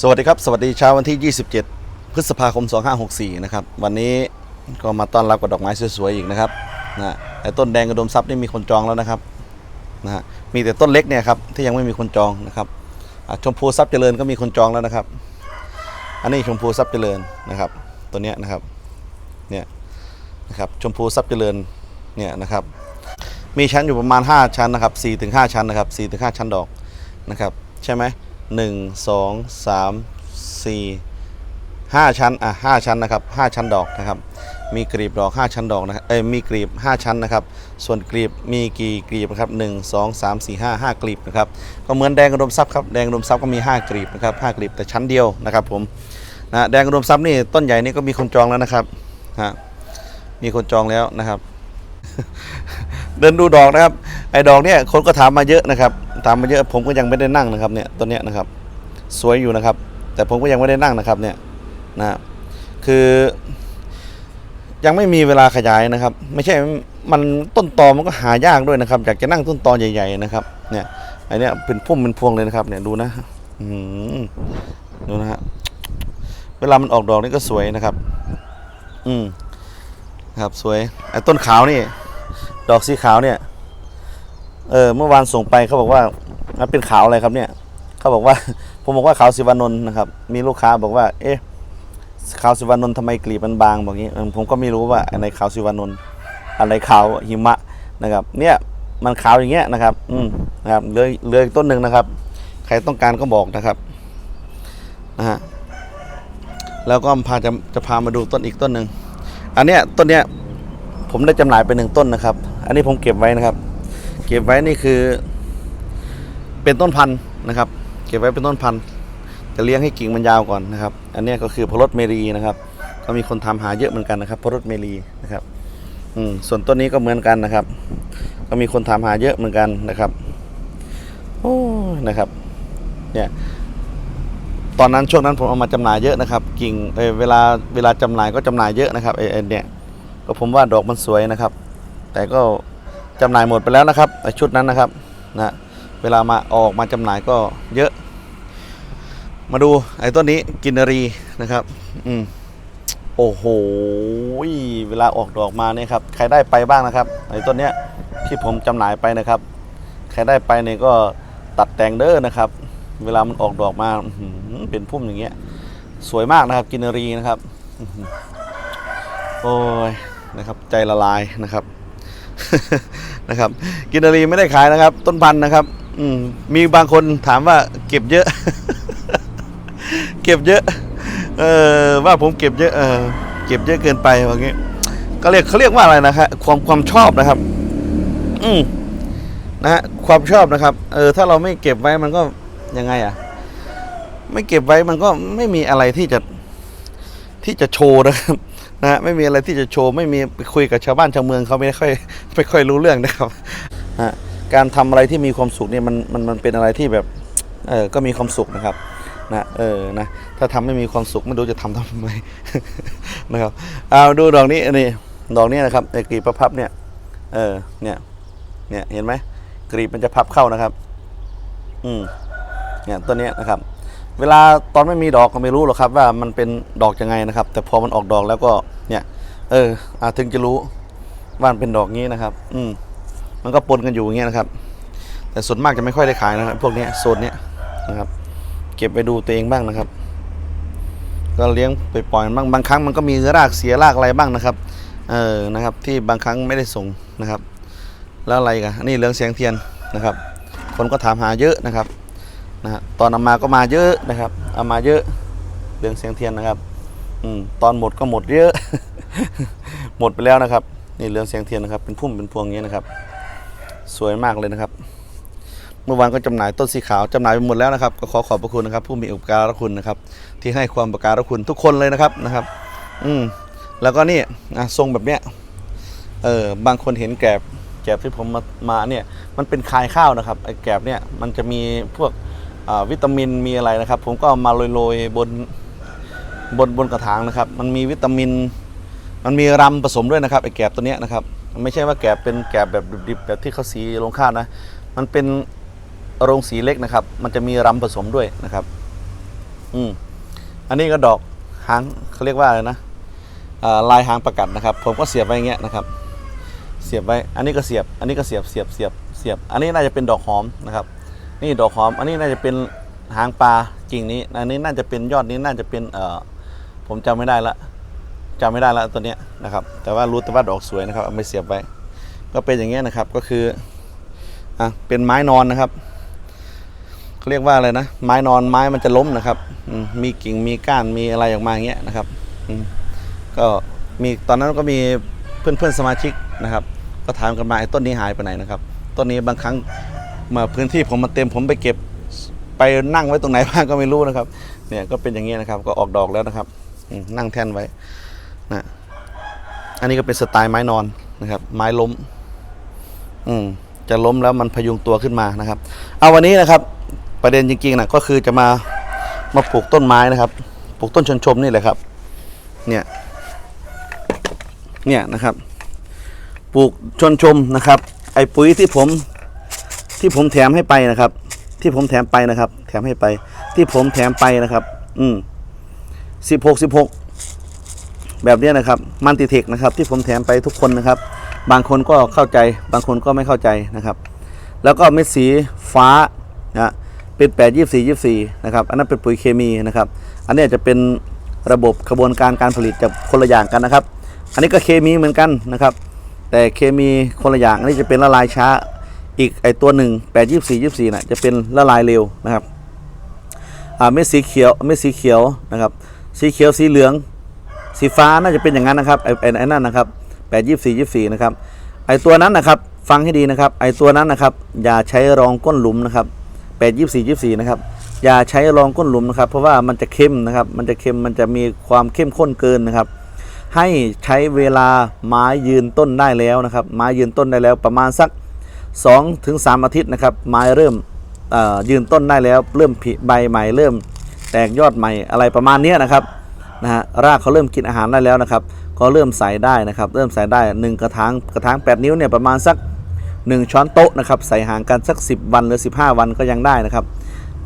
สวัสดีครับ สวัสดีเช้าวันที่ 27 พฤษภาคม 2564 นะครับ วันนี้ก็มาต้อนรับกับดอกไม้สวยๆอีกนะครับนะแต่ต้นแดงกระดมทรัพย์นี่มีคนจองแล้วนะครับนะฮะมีแต่ต้นเล็กเนี่ยครับที่ยังไม่มีคนจองนะครับชมพูทรัพย์เจริญก็มีคนจองแล้วนะครับ อันนี้ชมพูทรัพย์เจริญนะครับ ตัวเนี้ยนะครับเนี่ยนะครับชมพูทรัพย์เจริญเนี่ยนะครับมีชั้นอยู่ประมาณ 5 ชั้นนะครับ4-5ชั้นนะครับ4-5ชั้นดอกนะครับใช่ไหม หนึ่งสองสามสี่ห้าชั้นอะห้าชั้นนะครับห้าชั้นดอกนะครับ มีกลีบดอก5ชั้นดอกนะครับเอ้ยมีกลีบ5ชั้นนะครับ ส่วนกลีบมีกี่กลีบนะครับ1 2 3 4 5 5กลีบนะครับก็เหมือนแดงกระดมทรัพย์ครับแดงกระดมทรัพย์ก็มี5กลีบนะครับ5กลีบแต่ชั้นเดียวนะครับผมนะแดงกระดมทรัพย์นี่ต้นใหญ่นี่ก็มีคนจองแล้วนะครับฮะมีคนจองแล้วนะครับ เดินดูดอกนะครับ ไอ้ดอกเนี่ยคนก็ถามมาเยอะนะครับ ถามมาเยอะผมก็ยังไม่ได้นั่งนะครับเนี่ยต้นเนี้ยนะครับ สวยอยู่นะครับ แต่ผมก็ยังไม่ได้นั่งนะครับเนี่ยนะคือยังไม่มีเวลาขยายนะครับ ไม่ใช่มันต้นตอมันก็หายากด้วยนะครับ อยากจะนั่งต้นตอใหญ่ๆนะครับเนี่ยไอเนี้ยเป็นพุ่มเป็นพวงเลยนะครับเนี่ยดูนะอืดูนะฮะเวลามันออกดอกนี่ก็สวยนะครับ อืมครับสวยไอ้ต้นขาวนี่ ดอกสีขาวเนี่ย เออเมื่อวานส่งไปเขาบอกว่ามันเป็นขาวอะไรครับเนี่ยเขาบอกว่า ผมบอกว่าขาวสิวานนท์นะครับ มีลูกค้าบอกว่า เอ๊ะขาวสิวานนท์ทำไมกลีบมันบางแบบนี้ ผมก็ไม่รู้ว่าอันไหนขาวสิวานนท์อันไหนขาวหิมะนะครับ เนี่ยมันขาวอย่างเงี้ยนะครับ อืมนะครับเลือเลือต้นหนึ่งนะครับ ใครต้องการก็บอกนะครับนะฮะแล้วก็พาจะจะพามาดูต้นอีกต้นหนึ่งอันเนี้ยต้นเนี้ยผมได้จำหน่ายไปหนึ่งต้นนะครับ อันนี้ผมเก็บไว้นะครับ เก็บไว้นี่คือ เป็นต้นพันธุ์นะครับ เก็บไว้เป็นต้นพันธุ์จะเลี้ยงให้กิ่งมันยาวก่อนนะครับ อันนี้ก็คือพรสเมรีนะครับ ก็มีคนทำหาเยอะเหมือนกันนะครับพรสเมรีนะครับ อืมส่วนต้นนี้ก็เหมือนกันนะครับ ก็มีคนถาหาเยอะเหมือนกันนะครับ โอ้ยนะครับ เนี่ยตอนนั้นช่วงนั้นผมเอามาจำหน่ายเยอะนะครับ กิ่งเออเวลาเวลาจำหน่ายก็จำหน่ายเยอะนะครับไอ้ไอ้เนี่ยก็ผมว่าดอกมันสวยนะครับ แต่ก็จำหน่ายหมดไปแล้วนะครับชุดนั้นนะครับนะเวลามาออกมาจำหน่ายก็เยอะ มาดูไอ้ต้นนี้กินรีนะครับ อืมโอ้โหเวลาออกดอกมาเนี่ยครับใครได้ไปบ้างนะครับไอ้ต้นเนี้ยที่ผมจำหน่ายไปนะครับ ใครได้ไปเนี่ยก็ตัดแต่งเด้อนะครับ เวลามันออกดอกมาเป็นพุ่มอย่างเงี้ย สวยมากนะครับกินรีนะครับโอ้ยนะครับ ใจละลายนะครับ นะครับ กินรีไม่ได้ขายนะครับ ต้นพันธุ์นะครับอืมมีบางคนถามว่าเก็บเยอะ เก็บเยอะ เออว่าผมเก็บเยอะเออเก็บเยอะเกินไปว่างี้ยก็เรียกเขาเรียกว่าอะไรนะครับความความชอบนะครับ อืมนะฮะความชอบนะครับ เออ ถ้าเราไม่เก็บไว้มันก็ยังไงอะ ไม่เก็บไว้มันก็ไม่มีอะไรที่จะที่จะโชว์นะครับ นะฮะไม่มีอะไรที่จะโชว์ไม่มีไปคุยกับชาวบ้านชาวเมืองเขาไม่ค่อยไม่ค่อยรู้เรื่องนะครับนะการทำอะไรที่มีความสุขเนี่ยมันมันมันเป็นอะไรที่แบบเออก็มีความสุขนะครับนะเออนะถ้าทำไม่มีความสุขไม่รู้จะทำทำไมนะครับเอาดูดอกนี้นนี้ดอกนี้นะครับไอ้กลีบประพับเนี่ยเออเนี่ยเนี่ยเห็นไหมกลีบมันจะพับเข้านะครับ อืมเนี่ยตัวนี้นะครับ เวลาตอนไม่มีดอกก็ไม่รู้หรอกครับ ว่ามันเป็นดอกยังไงนะครับ แต่พอมันออกดอกแล้วก็ เอออาถึงจะรู้ว่านเป็นดอกงี้นะครับ อืมมันก็ปนกันอยู่อย่างเงี้ยนะครับ แต่ส่วนมากจะไม่ค่อยได้ขายนะครับ พวกนี้โซนเนี้ยนะครับ เก็บไปดูตัวเองบ้างนะครับ ก็เลี้ยงไปปล่อยบ้างบางครั้งมันก็มีรากเสียรากอะไรบ้างนะครับ เออนะครับ ที่บางครั้งไม่ได้ส่งนะครับ แล้วอะไรกันนี่เหลืองเสียงเทียนนะครับ คนก็ถามหาเยอะนะครับนะฮะตอนเอามาก็มาเยอะนะครับเอามาเยอะเหลืองเสียงเทียนนะครับ อืมตอนหมดก็หมดเยอะ หมดไปแล้วนะครับ นี่เหลืองเสียงเทียนนะครับ เป็นพุ่มเป็นพวงอย่างนี้นะครับ สวยมากเลยนะครับ เมื่อวานก็จำหน่ายต้นสีขาวจำหน่ายไปหมดแล้วนะครับ ก็ขอขอบพระคุณนะครับ ผู้มีอุปการะคุณนะครับ ที่ให้ความประการะคุณทุกคนเลยนะครับนะครับ อืมแล้วก็นี่อะทรงแบบเนี้ยเออบางคนเห็นแกบแกบที่ผมมามาเนี่ยมันเป็นคายข้าวนะครับไอ้แกบเนี่ยมันจะมีพวกวิตามินมีอะไรนะครับ ผมก็มาโรยๆบนบนบนกระถางนะครับ มันมีวิตามิน มันมีรำผสมด้วยนะครับไอ้แกบตัวเนี้ยนะครับไม่ใช่ว่าแกบเป็นแกบแบบดิบๆแบบที่เขาสีลงข้าวนะ มันเป็นโรงสีเล็กนะครับ มันจะมีรำผสมด้วยนะครับ อืมอันนี้ก็ดอกหางเขาเรียกว่าอะไรนะลายหางประกัดนะครับ ผมก็เสียบไว้อย่างเงี้ยนะครับ เสียบไว้อันนี้ก็เสียบ อันนี้ก็เสียบเสียบเสียบเสียบ อันนี้น่าจะเป็นดอกหอมนะครับ นี่ดอกหอม อันนี้น่าจะเป็นหางปลากิ่งนี้ อันนี้น่าจะเป็นยอดนี้น่าจะเป็นเอ่อผมจำไม่ได้ละ จำไม่ได้และตัวเนี้ยนะครับ แต่ว่ารู้แต่ว่าดอกสวยนะครับเอาไปเสียบไว้ ก็เป็นอย่างเงี้ยนะครับก็คืออะเป็นไม้นอนนะครับเขาเรียกว่าอะไรนะไม้นอนไม้มันจะล้มนะครับมีกิ่งมีก้านมีอะไรออกมาอย่างเงี้ยนะครับก็มีตอนนั้นก็มีเพื่อนๆสมาชิกนะครับ ก็ถามกันมาไอ้ต้นนี้หายไปไหนนะครับต้นนี้บางครั้งมาพื้นที่ผมมันเต็มผมไปเก็บไปนั่งไว้ตรงไหนบ้างก็ไม่รู้นะครับ เนี่ยก็เป็นอย่างเงี้ยนะครับ ก็ออกดอกแล้วนะครับนั่งแท่นไว้ นะอันนี้ก็เป็นสไตล์ไม้นอนนะครับ ไม้ล้ม อืมจะล้มแล้วมันพยุงตัวขึ้นมานะครับ เอาวันนี้นะครับ ประเด็นจริงๆนะก็คือจะมามาปลูกต้นไม้นะครับ ปลูกต้นชนชมนี่แหละครับ เนี่ย เนี่ยนะครับ ปลูกชนชมนะครับ ไอปุ๋ยที่ผม ที่ผมแถมให้ไปนะครับ ที่ผมแถมไปนะครับ แถมให้ไป ที่ผมแถมไปนะครับ อืมสิบหกสิบหก แบบนี้นะครับมันติเทคนะครับที่ผมแถมไปทุกคนนะครับ บางคนก็เข้าใจ บางคนก็ไม่เข้าใจนะครับ แล้วก็เม็ดสีฟ้านะเป็น8 24 24นะครับอันนั้นเป็นปุ๋ยเคมีนะครับ อันนี้จะเป็นระบบกระบวนการการผลิตจะคนละอย่างกันนะครับ อันนี้ก็เคมีเหมือนกันนะครับ แต่เคมีคนละอย่างอันนี้จะเป็นละลายช้าอีกไอตัวหนึ่ง8 24 24น่ะจะเป็นละลายเร็วนะครับอ่าเม็ดสีเขียวเม็ดสีเขียวนะครับ สีเขียวสีเหลือง สีฟ้าน่าจะเป็นอย่างนั้นนะครับไอ้ไอ้ไอ้นั่นนะครับแปดยี่สี่ยี่สี่นะครับไอ้ตัวนั้นนะครับฟังให้ดีนะครับ ไอ้ตัวนั้นนะครับ อย่าใช้รองก้นหลุมนะครับแปดยี่สี่ยี่สี่นะครับอย่าใช้รองก้นหลุมนะครับ เพราะว่ามันจะเข้มนะครับ มันจะเค็มมันจะมีความเข้มข้นเกินนะครับ ให้ใช้เวลาไม้ยืนต้นได้แล้วนะครับไม้ยืนต้นได้แล้วประมาณสัก2ถึง3อาทิตย์นะครับ ไม้เริ่มยืนต้นได้แล้ว เริ่มผิใบใหม่เริ่มแตกยอดใหม่อะไรประมาณเนี้ยนะครับ นะฮะรากเขาเริ่มกินอาหารได้แล้วนะครับก็เริ่มใส่ได้นะครับ เริ่มใส่ได้ 1 กระถางกระถาง 8 นิ้วเนี่ยประมาณสัก 1 ช้อนโต๊ะนะครับใส่ห่างกันสัก 10 วันหรือ 15 วันก็ยังได้นะครับ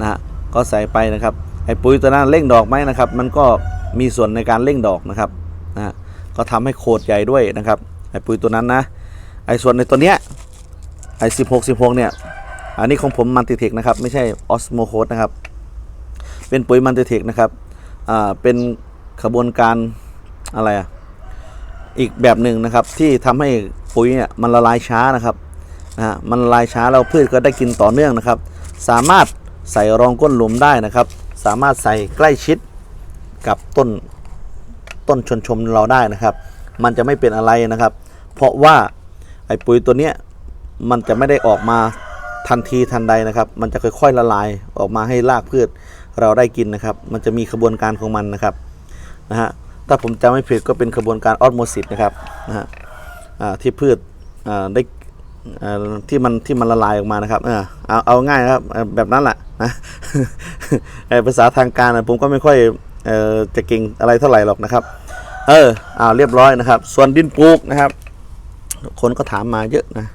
นะฮะก็ใส่ไปนะครับไอ้ปุ๋ยตัวนั้นเร่งดอกไหมนะครับ มันก็มีส่วนในการเร่งดอกนะครับนะฮะก็ทำให้โคดใหญ่ด้วยนะครับไอ้ปุ๋ยตัวนั้นนะไอ้ส่วนในตัวเนี้ยไอ้16 16เนี่ยอันนี้ของผมมันติเทคนะครับไม่ใช่ออสโมโคสนะครับเป็นปุ๋ยมันติเทคนะครับอ่าเป็น ขบวนการอะไรอะอีกแบบหนึ่งนะครับ ที่ทำให้ปุ๋ยเนี่ยมันละลายช้านะครับนะฮะมันละลายช้าแล้วพืชก็ได้กินต่อเนื่องนะครับ สามารถใส่รองก้นหลุมได้นะครับ สามารถใส่ใกล้ชิดกับต้นต้นชนชมเราได้นะครับ มันจะไม่เป็นอะไรนะครับ เพราะว่าไอ้ปุ๋ยตัวเนี้ยมันจะไม่ได้ออกมาทันทีทันใดนะครับ มันจะค่อยๆละลายออกมาให้รากพืชเราได้กินนะครับ มันจะมีขบวนการของมันนะครับ นะฮะถ้าผมจำไม่ผิดก็เป็นขบวนการออสโมซิสนะครับนะฮะที่พืชได้ที่มันที่มันละลายออกมานะครับเออเอาเอาง่ายนะครับแบบนั้นแหละนะภาษาทางการผมก็ไม่ค่อยจะเก่งอะไรเท่าไหร่หรอกนะครับ เอออ่าเรียบร้อยนะครับ ส่วนดินปลูกนะครับ คนก็ถามมาเยอะนะ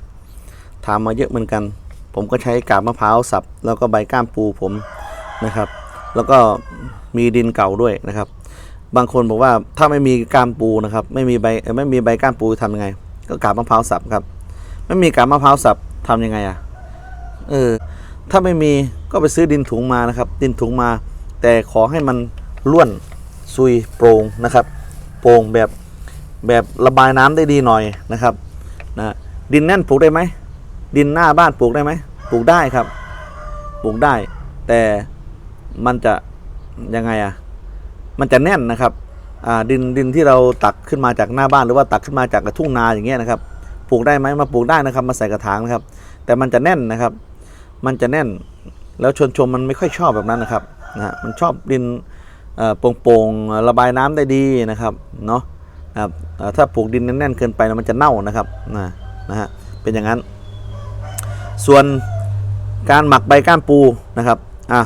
ถามมาเยอะเหมือนกัน ผมก็ใช้กาบมะพร้าวสับ แล้วก็ใบก้ามปูผมนะครับ แล้วก็มีดินเก่าด้วยนะครับ บางคนบอกว่าถ้าไม่มีก้ามปูนะครับ ไม่มีใบไม่มีใบก้ามปูทำยังไง ก็กาบมะพร้าวสับครับ ไม่มีกาบมะพร้าวสับทำยังไงอะเออถ้าไม่มีก็ไปซื้อดินถุงมานะครับ ดินถุงมา แต่ขอให้มันล้วนซุยโปร่งนะครับ โปร่งแบบแบบระบายน้ำได้ดีหน่อยนะครับนะดินแน่นปลูกได้ไหมดินหน้าบ้านปลูกได้ไหมปลูกได้ครับ ปลูกได้ แต่มันจะยังไงอะ มันจะแน่นนะครับดินดินที่เราตักขึ้นมาจากหน้าบ้านหรือว่าตักขึ้นมาจากกระทุ่งนาอย่างเงี้ยนะครับปลูกได้ไหมมาปลูกได้นะครับ มาใส่กระถางนะครับ แต่มันจะแน่นนะครับ มันจะแน่น แล้วชนชมมันไม่ค่อยชอบแบบนั้นนะครับนะมันชอบดินโป่งๆระบายน้ำได้ดีนะครับเนาะนะครับถ้าปลูกดินแน่นๆเกินไปนะมันจะเน่านะครับนะนะฮะเป็นอย่างนั้น ส่วนการหมักใบก้านปูนะครับอะ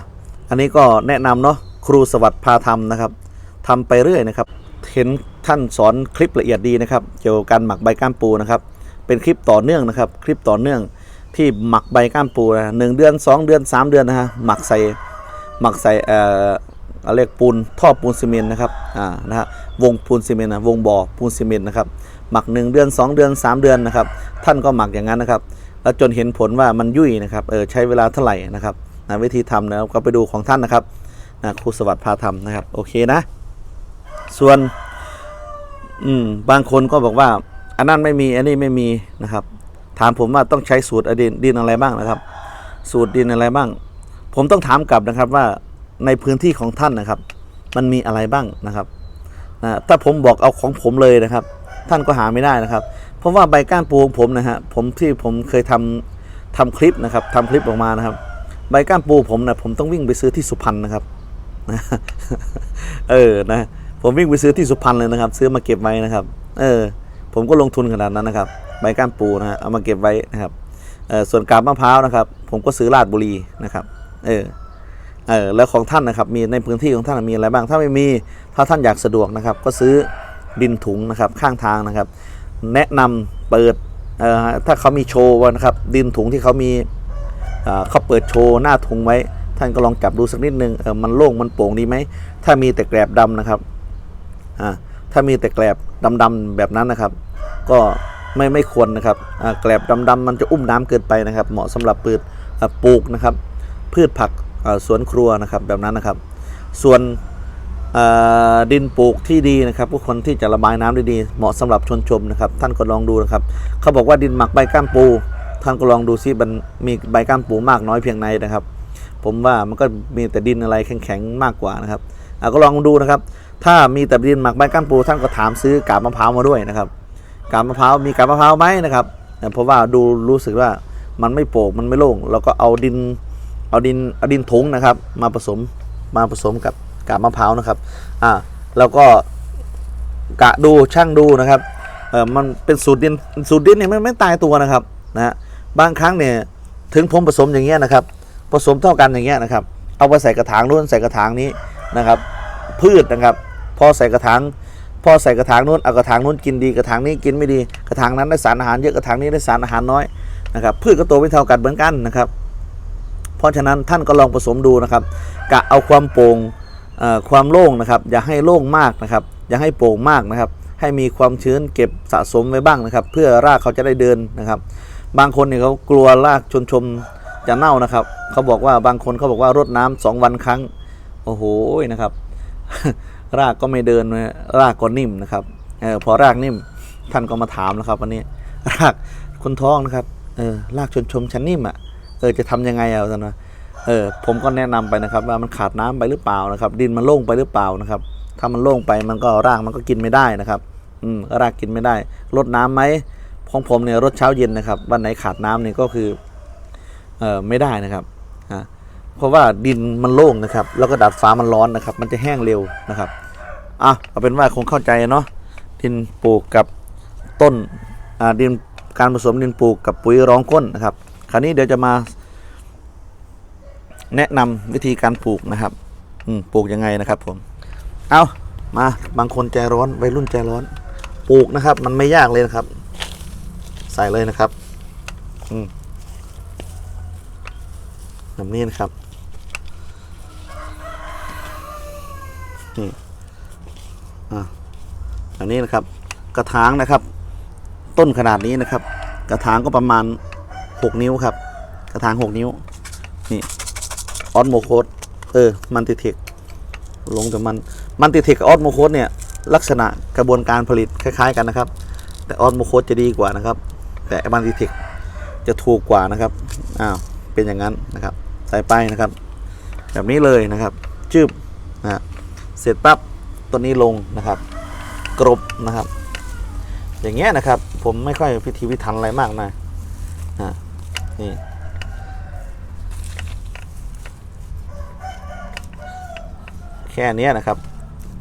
อันนี้ก็แนะนำเนาะ ครูสวัสดิ์พาทำนะครับทำไปเรื่อยนะครับ เห็นท่านสอนคลิปละเอียดดีนะครับ เกี่ยวกับการหมักใบก้านปูนะครับ เป็นคลิปต่อเนื่องนะครับ คลิปต่อเนื่องที่หมักใบก้านปูนะหนึ่งเดือน 2 เดือน 3 เดือนนะฮะหมักใส่หมักใส่เอ่อเอเรียกปูนท่อปูนซีเมนต์นะครับอ่านะฮะวงปูนซีเมนต์นะวงบ่อปูนซีเมนต์นะครับหมัก 1 เดือน 2 เดือน 3 เดือนนะครับ ท่านก็หมักอย่างนั้นนะครับ แล้วจนเห็นผลว่ามันยุ่ยนะครับเออใช้เวลาเท่าไหร่นะครับนะวิธีทำนะครับก็ไปดูของท่านนะครับ นะครูสวัสดิ์พาทำนะครับ โอเคนะ ส่วน อืมบางคนก็บอกว่า อันนั้นไม่มีอันนี้ไม่มีนะครับ ถามผมว่าต้องใช้สูตรอดินดินอะไรบ้างนะครับ สูตรดินอะไรบ้าง ผมต้องถามกลับนะครับว่าในพื้นที่ของท่านนะครับ มันมีอะไรบ้างนะครับนะถ้าผมบอกเอาของผมเลยนะครับ ท่านก็หาไม่ได้นะครับ เพราะว่าใบก้านปูของผมนะฮะผมที่ผมเคยทำทำคลิปนะครับทำคลิปออกมานะครับ ใบก้านปูผมนะผมต้องวิ่งไปซื้อที่สุพรรณนะครับ เออนะผมวิ่งไปซื้อที่สุพรรณเลยนะครับ ซื้อมาเก็บไว้นะครับ เออ ผมก็ลงทุนขนาดนั้นนะครับใบก้านปูนะฮะเอามาเก็บไว้นะครับเออส่วนกาบมะพร้าวนะครับ ผมก็ซื้อลาดบุรีนะครับ เออเออแล้วของท่านนะครับ มีในพื้นที่ของท่านมีอะไรบ้าง ถ้าไม่มีถ้าท่านอยากสะดวกนะครับ ก็ซื้อดินถุงนะครับ ข้างทางนะครับ แนะนำเปิดเอ่อถ้าเขามีโชว์นะครับ ดินถุงที่เขามีเขาเปิดโชว์หน้าถุงไว้ ท่านก็ลองจับดูสักนิดนึงเออมันโล่งมันโป่งดีไหมถ้ามีแต่แกลบดำนะครับอ่าถ้ามีแต่แกลบดำๆแบบนั้นนะครับ ก็ไม่ไม่ควรนะครับอ่าแกลบดำๆมันจะอุ้มน้ำเกินไปนะครับ เหมาะสำหรับปลูกอ่าปลูกนะครับ พืชผักสวนครัวนะครับแบบนั้นนะครับ ส่วนดินปลูกที่ดีนะครับผู้คนที่จะระบายน้ำได้ดีเหมาะสำหรับชนชมนะครับ ท่านก็ลองดูนะครับ เขาบอกว่าดินหมักใบก้านปู ท่านก็ลองดูซิมันมีใบก้านปูมากน้อยเพียงไหนนะครับ ผมว่ามันก็มีแต่ดินอะไรแข็งๆมากกว่านะครับก็ลองดูนะครับ ถ้ามีแต่ดินหมักใบก้านปูท่านก็ถามซื้อกาบมะพร้าวมาด้วยนะครับกาบมะพร้าวมีกาบมะพร้าวไหมนะครับเพราะว่าดูรู้สึกว่ามันไม่โปร่งมันไม่โล่งเราก็เอาดินเอาดินเอาดินถุงนะครับ มาผสมมาผสมกับกาบมะพร้าวนะครับอ่าแล้วก็กะดูช่างดูนะครับเออมันเป็นสูตรดินสูตรดินเนี่ยไม่ไม่ตายตัวนะครับนะฮะบางครั้งเนี่ยถึงผมผสมอย่างเงี้ยนะครับ ผสมเท่ากันอย่างเงี้ยนะครับ เอาไปใส่กระถางนู้นใส่กระถางนี้นะครับ พืชนะครับ พอใส่กระถางพอใส่กระถางนู้นเอากระถางนู้นกินดีกระถางนี้กินไม่ดี กระถางนั้นได้สารอาหารเยอะกระถางนี้ได้สารอาหารน้อยนะครับ พืชก็โตไม่เท่ากันเหมือนกันนะครับ เพราะฉะนั้นท่านก็ลองผสมดูนะครับกะเอาความโปร่งเอ่อความโล่งนะครับ อย่าให้โล่งมากนะครับ อย่าให้โปร่งมากนะครับ ให้มีความชื้นเก็บสะสมไว้บ้างนะครับ เพื่อรากเขาจะได้เดินนะครับ บางคนเนี่ยเขากลัวรากชนชม จะเน่านะครับ เขาบอกว่าบางคนเขาบอกว่ารดน้ำสองวันครั้ง โอ้โหนะครับ รากก็ไม่เดินรากก็นิ่มนะครับเออพอรากนิ่มท่านก็มาถามนะครับวันนี้ รากคนท้องนะครับเออรากชนชมชั้นนิ่มอะเออจะทำยังไงอะท่านนะเออผมก็แนะนำไปนะครับ ว่ามันขาดน้ำไปหรือเปล่านะครับ ดินมันโล่งไปหรือเปล่านะครับ ถ้ามันโล่งไปมันก็รากมันก็กินไม่ได้นะครับ อืมรากกินไม่ได้รดน้ำไหมของผมเนี่ยรดเช้าเย็นนะครับวันไหนขาดน้ำเนี่ยก็คือ ไม่ได้นะครับอ่าเพราะว่าดินมันโล่งนะครับ แล้วก็ดัดฟ้ามันร้อนนะครับ มันจะแห้งเร็วนะครับอะเอาเป็นว่าคงเข้าใจเนาะดินปลูกกับต้นอ่าดินการผสมดินปลูกกับปุ๋ยรองก้นนะครับ คราวนี้เดี๋ยวจะมา แนะนำวิธีการปลูกนะครับอืมปลูกยังไงนะครับผม เอามาบางคนใจร้อนวัยรุ่นใจร้อน ปลูกนะครับ มันไม่ยากเลยนะครับ ใส่เลยนะครับ อืม แบบนี้นะครับ นี่อะอันนี้นะครับ กระถางนะครับ ต้นขนาดนี้นะครับ กระถางก็ประมาณ 6 นิ้วครับ กระถาง 6 นิ้ว นี่ออสโมโคดเออ มันติเทคลงแต่มัน มันติเทคกับออสโมโคดเนี่ย ลักษณะกระบวนการผลิตคล้าย ๆ กันนะครับ แต่ออสโมโคดจะดีกว่านะครับ แต่มันติเทคจะถูกกว่านะครับ อ้าว เป็นอย่างนั้นนะครับ ใส่ไปนะครับ แบบนี้เลยนะครับ จืบนะเสร็จปั๊บตัวนี้ลงนะครับ กรบนะครับ อย่างเงี้ยนะครับ ผมไม่ค่อยพิธีพิถันอะไรมากนะนะนี่แค่นี้นะครับ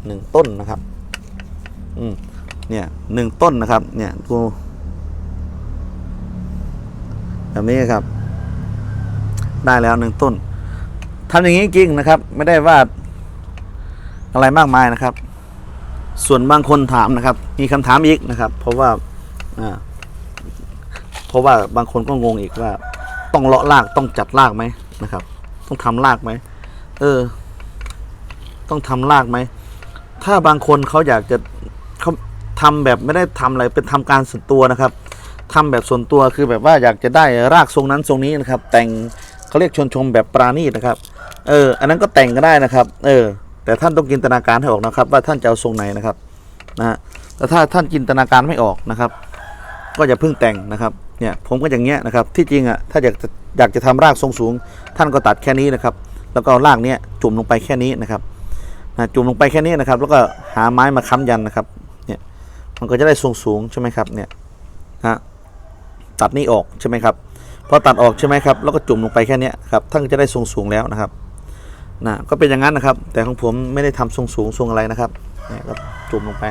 หนึ่งต้นนะครับ อืมเนี่ยหนึ่งต้นนะครับ เนี่ยดูแบบนี้ครับ ได้แล้วหนึ่งต้นทำอย่างนี้จริงนะครับ ไม่ได้ว่าอะไรมากมายนะครับ ส่วนบางคนถามนะครับ มีคำถามอีกนะครับ เพราะว่าอ่าเพราะว่าบางคนก็งงอีกว่า ต้องเลาะรากต้องจัดรากไหมนะครับ ต้องทำรากไหมเออ ต้องทำรากไหมถ้าบางคนเขาอยากจะเขาทำแบบไม่ได้ทำอะไรเป็นทำการส่วนตัวนะครับทำแบบส่วนตัวคือแบบว่าอยากจะได้รากทรงนั้นทรงนี้นะครับ แต่ง เขาเรียกชวนชมแบบปราณีตนะครับ เออ อันนั้นก็แต่งก็ได้นะครับ เออ แต่ท่านต้องจินตนาการให้ออกนะครับ ว่าท่านจะเอาทรงไหนนะครับนะฮะแต่ถ้าท่านจินตนาการไม่ออกนะครับ ก็อย่าเพิ่งแต่งนะครับ เนี่ยผมก็อย่างเงี้ยนะครับ ที่จริงอะ ถ้าอยากจะอยากจะทำรากทรงสูง ท่านก็ตัดแค่นี้นะครับ แล้วก็รากเนี้ยจุ่มลงไปแค่นี้นะครับนะจุ่มลงไปแค่นี้นะครับ แล้วก็หาไม้มาค้ำยันนะครับ เนี่ย มันก็จะได้ทรงสูงใช่ไหมครับ เนี่ยฮะตัดนี่ออกใช่ไหมครับ พอตัดออกใช่ไหมครับแล้วก็จุ่มลงไปแค่นี้ครับท่านจะได้ทรงสูงแล้วนะครับนะก็เป็นอย่างนั้นนะครับ แต่ของผมไม่ได้ทำทรงสูงทรงอะไรนะครับเนี่ยก็จุ่มลงไป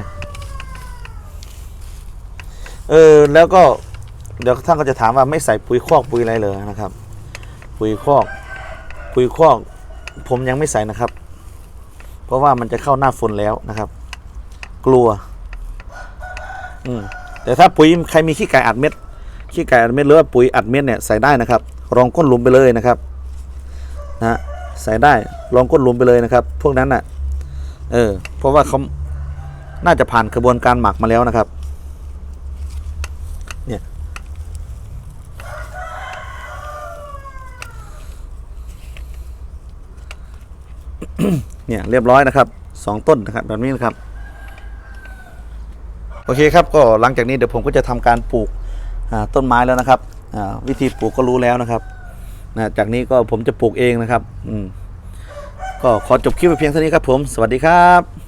เออแล้วก็เดี๋ยวท่านก็จะถามว่าไม่ใส่ปุ๋ยคอกปุ๋ยอะไรเลยนะครับ ปุ๋ยคอก ปุ๋ยคอก ผมยังไม่ใส่นะครับ เพราะว่ามันจะเข้าหน้าฝนแล้วนะครับ กลัว อืมแต่ถ้าปุ๋ยใครมีขี้ไก่อัดเม็ด ขี้ไก่อัดเม็ดหรือว่าปุ๋ยอัดเม็ดเนี่ยใส่ได้นะครับ รองก้นหลุมไปเลยนะครับนะใส่ได้รองก้นหลุมไปเลยนะครับ พวกนั้นน่ะเออเพราะว่าเขาน่าจะผ่านกระบวนการหมักมาแล้วนะครับเนี่ยเนี่ยเรียบร้อยนะครับสองต้นนะครับแบบนี้นะครับ โอเคครับก็หลังจากนี้เดี๋ยวผมก็จะทำการปลูก ต้นไม้แล้วนะครับวิธีปลูกก็รู้แล้วนะครับนะจากนี้ก็ผมจะปลูกเองนะครับก็ขอจบคลิปไปเพียงเท่านี้ครับผม สวัสดีครับ